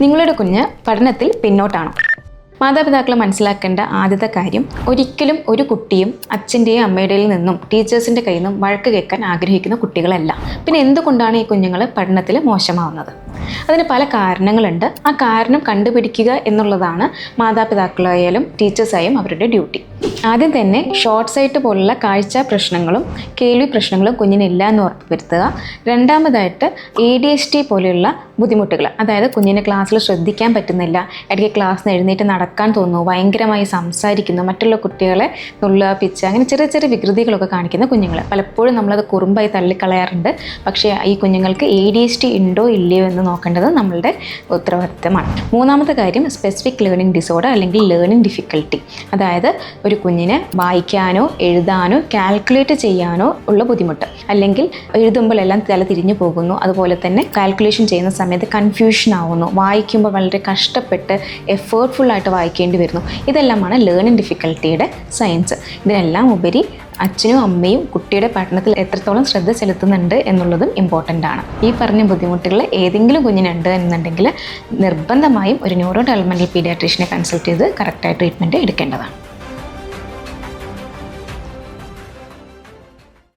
നിങ്ങളുടെ കുഞ്ഞ് പഠനത്തിൽ പിന്നോട്ടാണ്. മാതാപിതാക്കൾ മനസ്സിലാക്കേണ്ട ആദ്യത്തെ കാര്യം ഒരിക്കലും ഒരു കുട്ടിയും അച്ഛന്റെയും അമ്മയുടെയിൽ നിന്നും ടീച്ചേഴ്സിന്റെ കയ്യിൽ നിന്നും വഴക്ക് കേൾക്കാൻ ആഗ്രഹിക്കുന്ന കുട്ടികളല്ല. പിന്നെ എന്തുകൊണ്ടാണ് ഈ കുഞ്ഞുങ്ങൾ പഠനത്തിൽ മോശമാവുന്നത്? അതിന് പല കാരണങ്ങളുണ്ട്. ആ കാരണം കണ്ടുപിടിക്കുക എന്നുള്ളതാണ് മാതാപിതാക്കളായാലും ടീച്ചേഴ്സായും അവരുടെ ഡ്യൂട്ടി. ആദ്യം തന്നെ ഷോർട്ട് സൈറ്റ് പോലുള്ള കാഴ്ച പ്രശ്നങ്ങളും കേൾവി പ്രശ്നങ്ങളും കുഞ്ഞിനില്ല എന്ന് ഉറപ്പുവരുത്തുക രണ്ടാമതായിട്ട് എ ഡി എസ് ടി പോലെയുള്ള ബുദ്ധിമുട്ടുകൾ. അതായത് കുഞ്ഞിനെ ക്ലാസ്സിൽ ശ്രദ്ധിക്കാൻ പറ്റുന്നില്ല. ഇടയ്ക്ക് ക്ലാസ്സിൽ എഴുന്നേറ്റ് നടക്കാൻ തോന്നുന്നു ഭയങ്കരമായി സംസാരിക്കുന്നു മറ്റുള്ള കുട്ടികളെ നുള്ള പിച്ച് അങ്ങനെ ചെറിയ ചെറിയ വികൃതികളൊക്കെ കാണിക്കുന്ന കുഞ്ഞുങ്ങൾ പലപ്പോഴും നമ്മളത് കുറുമ്പായി തള്ളിക്കളയാറുണ്ട്. പക്ഷേ ഈ കുഞ്ഞുങ്ങൾക്ക് എ ഡി എസ് ടി ഉണ്ടോ ഇല്ലയോ എന്ന് നോക്കേണ്ടത് നമ്മളുടെ ഉത്തരവാദിത്തമാണ്. മൂന്നാമത്തെ കാര്യം സ്പെസിഫിക് ലേണിംഗ് ഡിസോർഡർ അല്ലെങ്കിൽ ലേണിംഗ് ഡിഫിക്കൽട്ടി അതായത് ഒരു കുഞ്ഞിന് വായിക്കാനോ എഴുതാനോ കാൽക്കുലേറ്റ് ചെയ്യാനോ ഉള്ള ബുദ്ധിമുട്ട്. അല്ലെങ്കിൽ എഴുതുമ്പോഴെല്ലാം തല തിരിഞ്ഞു പോകുന്നു. അതുപോലെ തന്നെ കാൽക്കുലേഷൻ ചെയ്യുന്ന സമയത്ത് കൺഫ്യൂഷൻ ആവുന്നു. വായിക്കുമ്പോൾ വളരെ കഷ്ടപ്പെട്ട് എഫേർട്ട്ഫുൾ ആയിട്ട് വായിക്കേണ്ടി വരുന്നു. ഇതെല്ലാമാണ് ലേണിംഗ് ഡിഫിക്കൽട്ടിയുടെ സയൻസ് ഇതിനെല്ലാം ഉപരി അച്ഛനും അമ്മയും കുട്ടിയുടെ പഠനത്തിൽ എത്രത്തോളം ശ്രദ്ധ ചെലുത്തുന്നുണ്ട് എന്നുള്ളതും ഇമ്പോർട്ടന്റ് ആണ്. ഈ പറഞ്ഞ ബുദ്ധിമുട്ടുകൾ ഏതെങ്കിലും കുഞ്ഞിനുണ്ട് എന്നുണ്ടെങ്കിൽ നിർബന്ധമായും ഒരു ന്യൂറോ ഡെവലപ്മെന്റൽ പീഡിയാട്രീഷനെ കൺസൾട്ട് ചെയ്ത് കറക്റ്റായി ട്രീറ്റ്മെന്റ് എടുക്കേണ്ടതാണ്.